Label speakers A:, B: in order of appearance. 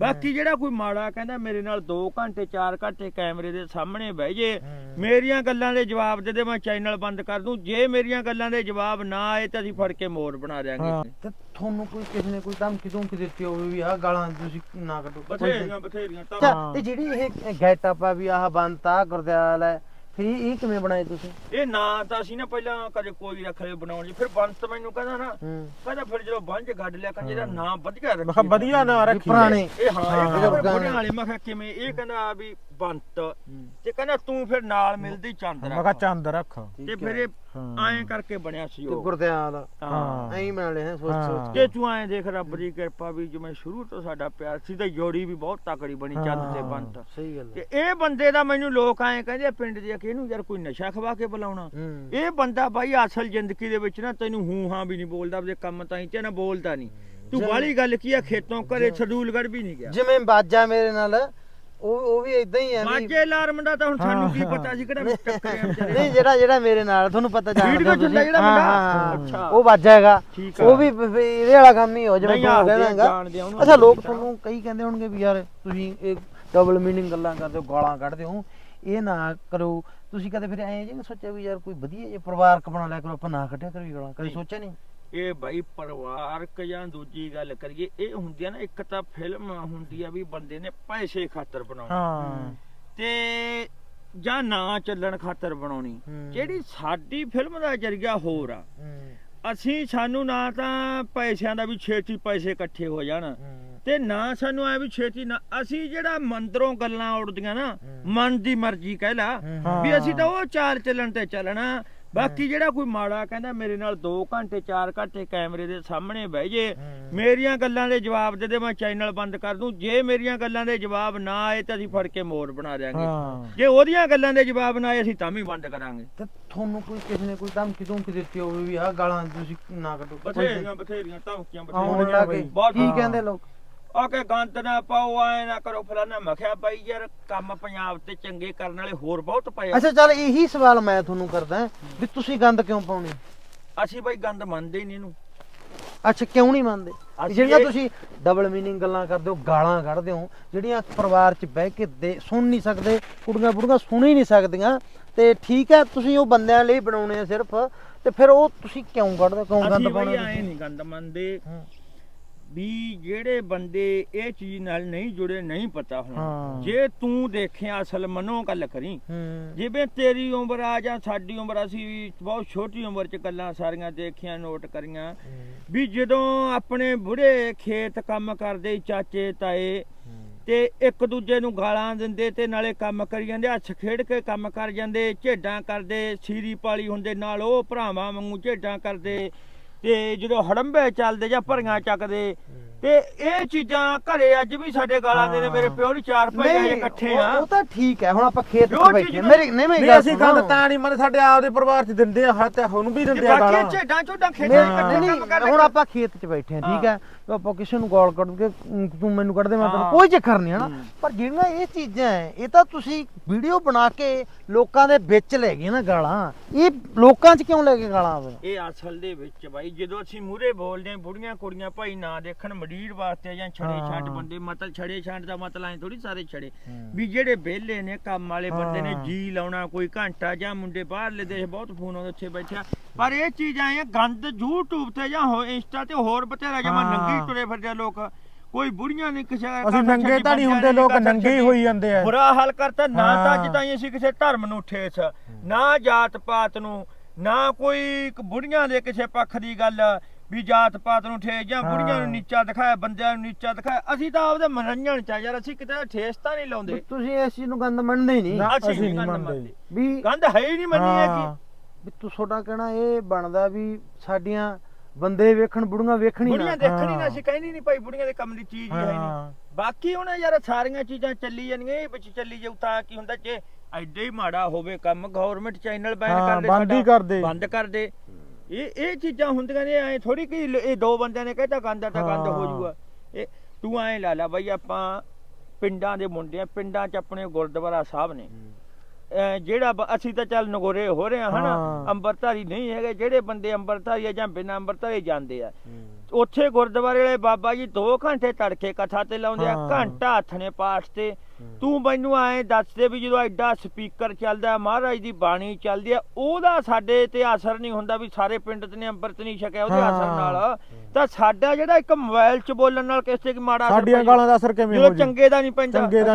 A: ਬਾਕੀ ਜਿਹੜਾ ਕੋਈ ਮਾੜਾ ਕਹਿੰਦਾ ਮੇਰੇ ਨਾਲ 2 ਘੰਟੇ 4 ਘੰਟੇ ਕੈਮਰੇ ਦੇ ਸਾਹਮਣੇ ਬਹਿ ਜੇ। ਮੇਰੀਆਂ ਗੱਲਾਂ ਦੇ ਜਵਾਬ ਦੇ ਦੇ ਮੈਂ ਚੈਨਲ ਬੰਦ ਕਰ ਦੂੰ। ਜੇ ਮੇਰੀਆਂ ਗੱਲਾਂ ਦੇ ਜਵਾਬ ਨਾ ਆਏ ਤਾਂ ਅਸੀਂ ਫੜ ਕੇ ਮੋਰ ਬਣਾ
B: ਹਾਂ।
A: ਦਿਆਂਗੇ
B: ਤੇ ਤੁਹਾਨੂੰ ਕੋਈ ਕਿਸੇ ਨੇ ਕੋਈ ਧਮਕੀ ਧਮਕੀ ਦਿੱਤੀ ਹੋਵੇ ਵੀ ਆਹ ਗਾਲਾਂ ਤੁਸੀਂ ਨਾ ਕੱਢੋ?
A: ਬਥੇਰੀਆਂ ਬਥੇਰੀਆਂ ਤਾਂ
B: ਜਿਹੜੀ ਇਹ ਗੈਟ ਅਪ ਆ ਵੀ ਆਹ ਬੰਤਾ ਗੁਰਦਿਆਲ ਹੈ ਫਿਰ ਇਹ ਇਹ ਕਿਵੇਂ ਬਣਾਏ ਤੁਸੀਂ?
A: ਇਹ ਨਾਂ ਤਾਂ ਅਸੀਂ ਨਾ ਪਹਿਲਾਂ ਕਦੇ ਕੋਈ ਰੱਖ ਲਿਆ ਬਣਾਉਣ ਜੀ ਫਿਰ ਬੰਤ ਮੈਨੂੰ ਕਹਿੰਦਾ ਨਾ
B: ਹੂੰ।
A: ਕਹਿੰਦਾ ਫਿਰ ਜਦੋਂ ਬੰਜ ਗੱਡ ਲਿਆ ਕਹਿੰਦਾ ਇਹਦਾ ਨਾਂ ਵਧੀਆ ਰੱਖੀ
C: ਵਧੀਆ ਨਾ ਰੱਖੀ
B: ਪੁਰਾਣੇ।
A: ਇਹ ਹਾਂ ਇਹ
B: ਹਾਂ,
A: ਕਹਿੰਦਾ ਫਿਰ
B: ਗਾਣੇ।
A: ਬੁੜਿਆਂ ਵਾਲੇ ਮੈਂ ਕਿਹਾ ਕਿਵੇਂ? ਇਹ ਕਹਿੰਦਾ ਵੀ ਬੰਤ। ਤੇ ਕਹਿੰਦਾ ਤੂੰ ਫਿਰ ਨਾਲ ਮਿਲਦੀ ਚੰਦ
C: ਮੈਂ ਕਿਹਾ
A: ਰੱਖ
C: ਚੰਦ ਰੱਖ।
A: ਤੇ ਫਿਰ ਇਹ
C: ਹਾਂ।
A: ਐਂ ਕਰਕੇ ਬਣਿਆ ਸੀ
B: ਤੇ
A: ਉਹ।
B: ਗੁਰਦਿਆਲ
A: ਹਾਂ।
B: ਐਂ ਹੀ ਬਣਾ ਲਏ ਹੈ। ਸੋਚ। ਸੋਚ
A: ਤੇ ਤੂੰ ਐਂ ਦੇਖ ਰੱਬ ਦੀ ਕਿਰਪਾ ਵੀ ਜਿਵੇਂ ਸ਼ੁਰੂ ਤੋਂ ਸਾਡਾ ਪਿਆਰ ਸੀ ਤੇ ਜੋੜੀ ਵੀ ਬਹੁਤ ਤਕੜੀ ਬਣੀ ਚੰਦ ਤੇ
C: ਹਾਂ।
A: ਬੰਤ।
B: ਸਹੀ ਗੱਲ ਹੈ।
A: ਤੇ ਇਹ ਬੰਦੇ ਦਾ ਮੈਨੂੰ ਲੋਕ ਐਂ ਕਹਿੰਦੇ ਆ ਪਿੰਡ ਦੇ ਕਿ ਇਹਨੂੰ ਯਾਰ ਕੋਈ ਨਸ਼ਾ ਖਵਾ ਕੇ ਬੁਲਾਉਣਾ।
B: ਹੂੰ।
A: ਇਹ ਬੰਦਾ ਬਾਈ ਅਸਲ ਜ਼ਿੰਦਗੀ ਦੇ ਵਿੱਚ ਨਾ ਤੈਨੂੰ ਹੂੰ ਹਾਂ ਵੀ ਨਹੀਂ ਬੋਲਦਾ ਆਪਦੇ ਕੰਮ ਤਾਂ ਹੀ ਤੇ ਨਾ ਬੋਲਦਾ ਨਹੀਂ। ਤੂੰ
B: ਜਿਵੇਂ-
A: ਬਾਲੀ ਗੱਲ ਕੀ ਆ ਖੇਤੋਂ ਘਰੇ ਛਡੂਲਗੜ ਵੀ ਨਹੀਂ ਗਿਆ।
B: ਜਿਵੇਂ ਬਾਜਾ ਮੇਰੇ ਨਾਲ ਉਹ ਉਹ ਵੀ ਇਦਾਂ ਹੀ ਹੈ ਵੀ
A: ਮਾਝੇ ਅਲਾਰਮ ਦਾ ਤਾਂ ਹੁਣ ਸਾਨੂੰ ਕੀ
C: ਹਾਂ,
A: ਪਤਾ ਸੀ ਕਿਹੜਾ ਟੱਕਰਿਆ ਵਿਚਾਰੇ
B: ਨਹੀਂ ਜਿਹੜਾ ਜਿਹੜਾ ਮੇਰੇ ਨਾਲ ਤੁਹਾਨੂੰ ਪਤਾ ਜਾਣਦੇ
A: ਵੀਡੀਓ
B: ਹੋ ਤੁਸੀਂ
A: ਜਿਹੜਾ
B: ਹਾਂ,
A: ਮੁੰਡਾ?
B: ਹਾਂ, ਹਾਂ।
A: ਅੱਛਾ।
B: ਉਹ ਬਾਜਾ ਹੈਗਾ
A: ਠੀਕ ਆ।
B: ਉਹ ਵੀ ਬ- ਬ- ਇਹਦੇ ਵਾਲਾ ਕੰਮ ਹੀ ਹੋ ਜਿਵੇਂ
A: ਨਹੀਂ
B: ਤੂੰ
A: ਆਖਦੇ ਆ,
B: ਕਹਿੰਦਾ
A: ਜਾਣਦੇ ਆ ਉਹਨੂੰ।
B: ਅੱਛਾ ਲੋਕ। ਤੁਹਾਨੂੰ ਕਈ ਕਹਿੰਦੇ ਹੋਣਗੇ ਵੀ ਯਾਰ ਤੁਸੀਂ ਇਹ ਡਬਲ ਮੀਨਿੰਗ ਗੱਲਾਂ ਕਰਦੇ ਹੋ ਗਾਲਾਂ ਕੱਢਦੇ ਹੋ। ਇਹ ਨਾ ਕਰੋ। ਤੁਸੀਂ ਕਦੇ ਫਿਰ ਐਂ ਜਿਹਾ ਸੋਚਿਆ ਵੀ ਯਾਰ ਕੋਈ ਵਧੀਆ ਜਿਹਾ ਪਰਿਵਾਰਕ ਬਣਾ ਲਿਆ ਕਰੋ ਆਪਾਂ ਨਾ ਕੱਢਿਆ ਕਰੀ ਗਾਲਾਂ। ਕਦੇ। ਸੋਚਿਆ ਨਹੀਂ
A: ਇਹ ਬਾਈ ਪਰਿਵਾਰਕ ਜਾਂ ਦੂਜੀ ਗੱਲ ਕਰੀਏ ਇਹ ਹੁੰਦੀ ਆ ਨਾ ਇੱਕ ਤਾਂ ਫਿਲਮ ਹੁੰਦੀ ਆ ਵੀ ਬੰਦੇ ਨੇ ਪੈਸੇ ਖਾਤਰ ਬਣਾਉਣੀ।
C: ਹਾਂ।
A: ਤੇ ਜਾਂ ਨਾਂ ਚੱਲਣ ਖਾਤਰ ਬਣਾਉਣੀ। ਜਿਹੜੀ ਸਾਡੀ ਫਿਲਮ ਦਾ ਜਰੀਆ ਹੋਰ ਆ। ਅਸੀਂ ਸਾਨੂੰ ਨਾ ਤਾਂ ਪੈਸਿਆਂ ਦਾ ਵੀ ਛੇਤੀ ਪੈਸੇ ਇਕੱਠੇ ਹੋ ਜਾਣ। ਤੇ ਨਾ ਸਾਨੂੰ ਐ ਵੀ ਛੇਤੀ ਨਾ ਅਸੀਂ ਜਿਹੜਾ ਮੰਦਰੋਂ ਗੱਲਾਂ ਉੜਦੀਆਂ ਨਾ। ਮਨ ਦੀ ਮਰਜ਼ੀ ਕਹਿ ਲਾ। ਵੀ ਅਸੀਂ ਤਾਂ ਉਹ ਚਾਲ ਚੱਲਣ ਤੇ ਚੱਲਣਾ ਬਾਕੀ ਜਿਹੜਾ ਕੋਈ ਮਾੜਾ ਕਹਿੰਦਾ ਮੇਰੇ ਨਾਲ 2 ਘੰਟੇ 4 ਘੰਟੇ ਕੈਮਰੇ ਦੇ ਸਾਹਮਣੇ ਬਹਿ ਜੇ। ਮੇਰੀਆਂ ਗੱਲਾਂ ਦੇ ਜਵਾਬ ਦੇ ਦੇ ਮੈਂ ਚੈਨਲ ਬੰਦ ਕਰ ਦੂੰ। ਜੇ ਮੇਰੀਆਂ ਗੱਲਾਂ ਦੇ ਜਵਾਬ ਨਾ ਆਏ ਤਾਂ ਅਸੀਂ ਫੜ ਕੇ ਮੋਰ ਬਣਾ ਦਿਆਂਗੇ।
C: ਹਾਂ।
A: ਜੇ ਉਹਦੀਆਂ ਗੱਲਾਂ ਦੇ ਜਵਾਬ ਨਾ ਆਏ ਅਸੀਂ ਤਾਂ ਵੀ ਬੰਦ ਕਰਾਂਗੇ।
B: ਤੇ ਤੁਹਾਨੂੰ ਕੋਈ ਕਿਸੇ ਨੇ ਕੋਈ ਧਮਕੀ ਧਮਕੀ ਦਿੱਤੀ ਹੋਵੇ ਵੀ ਆਹ ਗਾਲਾਂ ਤੁਸੀਂ ਨਾ ਕੱਢੋ?
A: ਬਥੇਰੀਆਂ ਬਥੇਰੀਆਂ ਧਮਕੀਆਂ ਬਥੇਰੀਆਂ।
B: ਕੀ। ਕਹਿੰਦੇ ਲੋਕ?
A: ਆ ਕੇ ਗੰਦ ਨਾ ਪਾਓ ਐ ਨਾ ਕਰੋ ਫਲਾਣਾ ਮਖਿਆ ਬਾਈ ਯਾਰ ਕੰਮ ਪੰਜਾਬ ਤੇ ਚੰਗੇ ਕਰਨ ਵਾਲੇ ਹੋਰ ਬਹੁਤ ਪਏ ਆ।
B: ਅੱਛਾ ਚੱਲ ਇਹੀ ਸਵਾਲ ਮੈਂ ਤੁਹਾਨੂੰ ਕਰਦਾ ਵੀ ਤੁਸੀਂ ਗੰਦ ਕਿਉਂ ਪਾਉਣੀ
A: ਅਸੀਂ ਬਾਈ ਗੰਦ ਮੰਨਦੇ ਹੀ ਨਹੀਂ ਇਹਨੂੰ
B: ਅੱਛਾ ਕਿਉਂ ਨਹੀਂ ਮੰਨਦੇ
A: ਅਸੀਂ
B: ਜਿਹੜੀਆਂ
A: ਇਹ-
B: ਤੁਸੀਂ ਡਬਲ ਮੀਨਿੰਗ ਗੱਲਾਂ ਕਰਦੇ ਹੋ ਗਾਲਾਂ ਕੱਢਦੇ ਹੋ ਜਿਹੜੀਆਂ ਪਰਿਵਾਰ 'ਚ ਬਹਿ ਕੇ ਦੇ ਸੁਣ ਨਹੀਂ ਸਕਦੇ ਕੁੜੀਆਂ ਬੁੜੀਆਂ ਸੁਣ ਹੀ ਨਹੀਂ ਸਕਦੀਆਂ ਤੇ ਠੀਕ ਹੈ ਤੁਸੀਂ ਉਹ ਬੰਦਿਆਂ ਲਈ ਬਣਾਉਣੇ ਆ ਸਿਰਫ ਤੇ ਫਿਰ ਉਹ ਤੁਸੀਂ ਕਿਉਂ ਕੱਢਦੇ ਹੋ? ਕਿਉਂ ਗੰਦ
A: ਅਸੀਂ ਬਾਈ
B: ਪਾਉਣੇ
A: ਐ ਨਹੀਂ ਗੰਦ ਮੰਨਦੇ
B: ਹੂੰ।
A: ਵੀ ਜਿਹੜੇ ਬੰਦੇ ਇਹ ਚੀਜ਼ ਨਾਲ ਨਹੀਂ ਜੁੜੇ ਨਹੀਂ ਪਤਾ ਹੁਣ। ਜੇ ਤੂੰ ਦੇਖਿਆ ਅਸਲ ਮਨੋਂ ਗੱਲ ਕਰੀ ਜਿਵੇਂ ਤੇਰੀ ਉਮਰ ਆ ਜਾਂ ਸਾਡੀ ਉਮਰ ਅਸੀਂ ਬਹੁਤ ਛੋਟੀ ਉਮਰ 'ਚ ਗੱਲਾਂ ਸਾਰੀਆਂ ਦੇਖੀਆਂ ਨੋਟ ਕਰੀਆਂ। ਵੀ ਜਦੋਂ ਆਪਣੇ ਬੁੜੇ ਖੇਤ ਕੰਮ ਕਰਦੇ ਚਾਚੇ ਤਾਏ ਤੇ ਇੱਕ ਦੂਜੇ ਨੂੰ ਗਾਲਾਂ ਦਿੰਦੇ ਤੇ ਨਾਲੇ ਕੰਮ ਕਰੀ ਜਾਂਦੇ ਹੱਥ ਖੇਡ ਕੇ ਕੰਮ ਕਰ ਜਾਂਦੇ ਝੇਡਾਂ ਕਰਦੇ ਸੀਰੀ ਪਾਲੀ ਹੁੰਦੇ ਨਾਲ ਉਹ ਭਰਾਵਾਂ ਵਾਂਗੂ ਝੇਡਾਂ ਕਰਦੇ। ਤੇ ਜਦੋਂ ਹੜੰਬੇ ਚੱਲਦੇ ਜਾਂ ਭਰੀਆਂ ਚੱਕਦੇ ਤੇ ਇਹ ਚੀਜ਼ਾਂ ਘਰੇ ਅੱਜ ਵੀ ਸਾਡੇ ਗਾਲਾਂ ਦੇ ਨੇ ਮੇਰੇ ਪਿਓ ਦੀ ਚਾਰ ਭਾਈ
B: ਨਹੀਂ
A: ਇਕੱਠੇ ਆ।
B: ਉਹ ਤਾਂ ਠੀਕ ਹੈ ਹੁਣ ਆਪਾਂ ਖੇਤ 'ਚ ਬੈਠੇ। ਮੇਰੀ ਨਹੀਂ ਮੇਰੀ ਗੱਲ
C: ਅਸੀਂ
B: ਸੁਣੋ।
C: ਗੰਦ ਤਾਂ ਨਹੀਂ ਮੰਨ ਸਾਡੇ ਆਪਦੇ ਪਰਿਵਾਰ ਚ ਦਿੰਦੇ ਆ ਹਾਂ ਤੇ ਹੁਣ ਵੀ ਦਿੰਦੇ ਆ
A: ਬਾਕੀ
C: ਗਾਲਾਂ।
A: ਝੇਡਾਂ ਝੋਡਾਂ ਖੇਡਾਂ
B: ਨਹੀਂ
A: ਇਕੱਠੇ
B: ਨਹੀਂ
A: ਕੰਮ ਕਰਦੇ
B: ਹੁਣ ਆਪਾਂ ਖੇਤ 'ਚ ਬੈਠੇ ਹਾਂ ਠੀਕ ਹੈ? ਤੇ ਆਪਾਂ ਕਿਸੇ ਨੂੰ ਗਾਲ ਕੱਢ ਕੇ ਤੂੰ ਮੈਨੂੰ ਕੱਢ ਦੇ ਮੈਂ ਤੈਨੂੰ। ਕੋਈ ਚੱਕਰ ਨਹੀਂ ਹਨਾ। ਪਰ ਜਿਹੜੀਆਂ ਇਹ ਚੀਜ਼ਾਂ ਇਹ ਤਾਂ ਤੁਸੀਂ ਵੀਡੀਓ ਬਣਾ ਕੇ ਲੋਕਾਂ ਦੇ ਵਿੱਚ ਲੈ ਗਏ ਨਾ ਗਾਲਾਂ। ਇਹ ਲੋਕਾਂ 'ਚ ਕਿਉਂ ਲੈ ਕੇ ਗਾਲਾਂ? ਆਵੇ
A: ਇਹ ਅਸਲ ਦੇ ਵਿੱਚ ਬਾਈ ਜਦੋਂ ਅਸੀਂ ਮੂਰੇ ਬੋਲਦੇ ਆਂ ਬੁੜੀਆਂ ਕੁੜੀਆਂ ਭਾਈ ਨਾ ਦੇਖਣ ਮਡੀਰ ਵਾਸਤੇ ਜਾਂ ਛੜੇ। ਛੱਡ ਬੰਦੇ ਮਤਲਬ ਛੜੇ ਛੱਡ ਦਾ ਮਤਲਬ ਐ ਥੋੜੀ ਸਾਰੇ ਛੜੇ ਵੀ ਜਿਹੜੇ ਵਿਹਲੇ ਨੇ ਕੰਮ ਵਾਲੇ ਬੰਦੇ ਨੇ। ਜੀ ਲਾਉਣਾ ਕੋਈ ਘੰਟਾ ਜਾਂ ਮੁੰਡੇ ਬਾਹਰਲੇ ਦੇਸ਼ ਬਹੁਤ ਫੋਨ ਆਉਂਦੇ ਉੱਥੇ ਬੈਠਿਆ ਪਰ ਇਹ ਚੀਜ਼ ਆ ਗੰਦ YouTube ਤੇ ਜਾਂ ਹੋ ਇੰਸਟਾ ਤੇ ਹੋਰ ਬਥੇਰਾ ਜਮਾ। ਨੰਗੀ ਤੁਰੇ ਫਿਰਦੇ ਆ ਲੋਕ ਕੋਈ ਬੁੜੀਆਂ ਨਹੀਂ ਕਿਸੇ ਦਾ
C: ਅਸੀਂ ਨੰਗੇ ਤਾਂ ਨਹੀਂ ਹੁੰਦੇ
A: ਨੇ
C: ਲੋਕ ਨੰਗੇ ਹੀ। ਹੋਈ ਜਾਂਦੇ ਆ
A: ਬੁਰਾ ਹਾਲ ਕਰਤਾ ਨਾ ਤਾਂ। ਅੱਜ ਤਾਈਂ ਅਸੀਂ ਕਿਸੇ ਧਰਮ ਨੂੰ ਠੇਸ ਨਾ ਜਾਤ ਪਾਤ ਨੂੰ ਨਾ ਕੋਈ ਇੱਕ ਬੁੜੀਆਂ ਦੇ ਕਿਸੇ ਪੱਖ ਦੀ ਗੱਲ ਵੀ ਜਾਤ ਪਾਤ ਨੂੰ ਠੇਸ ਜਾਂ ਬੁੜੀਆਂ ਨੂੰ। ਨੀਚਾ ਦਿਖਾਇਆ ਬੰਦਿਆਂ ਨੂੰ ਨੀਚਾ ਦਿਖਾਇਆ ਅਸੀਂ ਤਾਂ ਆਪਦੇ ਮਨੋਰੰਜਨ ਚ ਆ ਯਾਰ ਅਸੀਂ ਕਿਤੇ ਠੇਸ ਤਾਂ ਨਹੀਂ ਲਾਉਂਦੇ
B: ਤੁਸੀਂ ਇਸ ਚੀਜ਼ ਨੂੰ ਗੰਦ ਮੰਨਦੇ ਹੀ ਨਹੀਂ
C: ਨਾ।
A: ਅਸੀਂ ਨਹੀਂ
C: ਮੰਨਦੇ।
B: ਵੀ
A: ਗੰਦ ਹੈ ਹੀ ਨਹੀਂ ਮੰਨੀ
C: ਹਾਂ।
A: ਹੈਗੀ
B: ਵੀ ਤੂੰ ਤੁਹਾਡਾ ਕਹਿਣਾ ਇਹ ਬਣਦਾ ਵੀ ਸਾਡੀਆਂ ਬੰਦੇ ਵੇਖਣ ਬੁੜੀਆਂ ਵੇਖਣੀ ਨਾ
A: ਬੁੜੀਆਂ ਦੇਖਣੀ ਨਾ
C: ਹਾਂ।
A: ਅਸੀਂ ਕਹਿੰਦੀ ਨਹੀਂ ਭਾਈ ਬੁੜੀਆਂ ਦੇ ਕੰਮ ਦੀ ਚੀਜ਼ ਹੀ ਹੈ ਨਹੀਂ
C: ਹਾਂ
A: ਬਾਕੀ ਹੁਣ ਯਾਰ ਸਾਰੀਆਂ ਚੀਜ਼ਾਂ ਚੱਲੀ ਜਾਂਦੀਆਂ ਇਹ ਵਿੱਚ ਚੱਲੀ ਜਾਊ ਤਾਂ ਕੀ ਹੁੰਦਾ ਜੇ ਐਡੇ ਹੀ ਮਾੜਾ ਹੋਵੇ ਕੰਮ ਗਵਰਨਮੈਂਟ ਚੈਨਲ ਬੈਨ
C: ਹਾਂ,
A: ਕਰ ਦੇ
C: ਬੰਦ ਹੀ
A: ਸਾਡਾ,
C: ਕਰ ਦੇ।
A: ਬੰਦ ਕਰ ਦੇ ਇਹ ਇਹ ਚੀਜ਼ਾਂ ਹੁੰਦੀਆਂ ਨੇ ਐ ਥੋੜੀ ਕਿ ਇਹ ਦੋ ਬੰਦਿਆਂ ਨੇ ਕਹਿਤਾ ਗੰਦ ਤਾਂ ਗੰਦ ਹੋ
C: ਹਾਂ।
A: ਜਾਊਗਾ ਇਹ ਤੂੰ ਐ ਲਾ ਲਾ ਬਈ ਆਪਾਂ ਪਿੰਡਾਂ ਦੇ ਮੁੰਡੇ ਆ ਪਿੰਡਾਂ 'ਚ ਆਪਣੇ ਗੁਰਦੁਆਰਾ ਸਾਹਿਬ ਨੇ ਜਿਹੜਾ ਅਸੀਂ ਤਾਂ ਚੱਲ ਨਗੋਰੇ ਹੋ ਰਹੇ ਆ ਹਨਾ
C: ਹਾਂ।
A: ਅੰਮ੍ਰਿਤਧਾਰੀ ਨਹੀਂ ਹੈਗੇ ਜਿਹੜੇ ਬੰਦੇ ਅੰਮ੍ਰਿਤਧਾਰੀ ਆ ਜਾਂ ਬਿਨਾਂ ਅੰਮ੍ਰਿਤਧਾਰੀ ਜਾਂਦੇ ਆ ਉੱਥੇ ਗੁਰਦੁਆਰੇ ਵਾਲੇ ਬਾਬਾ ਜੀ 2 ਘੰਟੇ ਤੜਕੇ ਕਥਾ ਤੇ ਲਾਉਂਦੇ ਆ
C: ਹਾਂ।
A: ਘੰਟਾ ਹੱਥ ਨੇ ਪਾਠ ਤੇ ਤੂੰ ਮੈਨੂੰ ਐਂ ਦੱਸ ਦੇ ਵੀ ਜਦੋਂ ਐਡਾ ਸਪੀਕਰ ਚੱਲਦਾ ਮਹਾਰਾਜ ਦੀ ਬਾਣੀ ਚੱਲਦੀ ਆ ਉਹਦਾ ਸਾਡੇ ਤੇ ਅਸਰ ਨਹੀਂ ਹੁੰਦਾ ਵੀ ਸਾਰੇ ਪਿੰਡ ਤੇ ਨੇ ਅੰਮ੍ਰਿਤ ਨਹੀਂ ਛਕਿਆ ਉਹਦੇ ਅਸਰ। ਨਾਲ। ਤਾਂ ਸਾਡਾ ਜਿਹੜਾ ਇੱਕ ਮੋਬਾਈਲ 'ਚ ਬੋਲਣ ਨਾਲ ਕਿਸੇ ਤੇ ਕੀ ਮਾੜਾ ਅਸਰ
C: ਸਾਡੀਆਂ ਗਾਲਾਂ ਦਾ ਅਸਰ ਕਿਵੇਂ ਹੋ ਜੀ
A: ਚੰਗੇ ਦਾ ਨਹੀਂ ਪੈਂਦਾ।
C: ਚੰਗੇ ਦਾ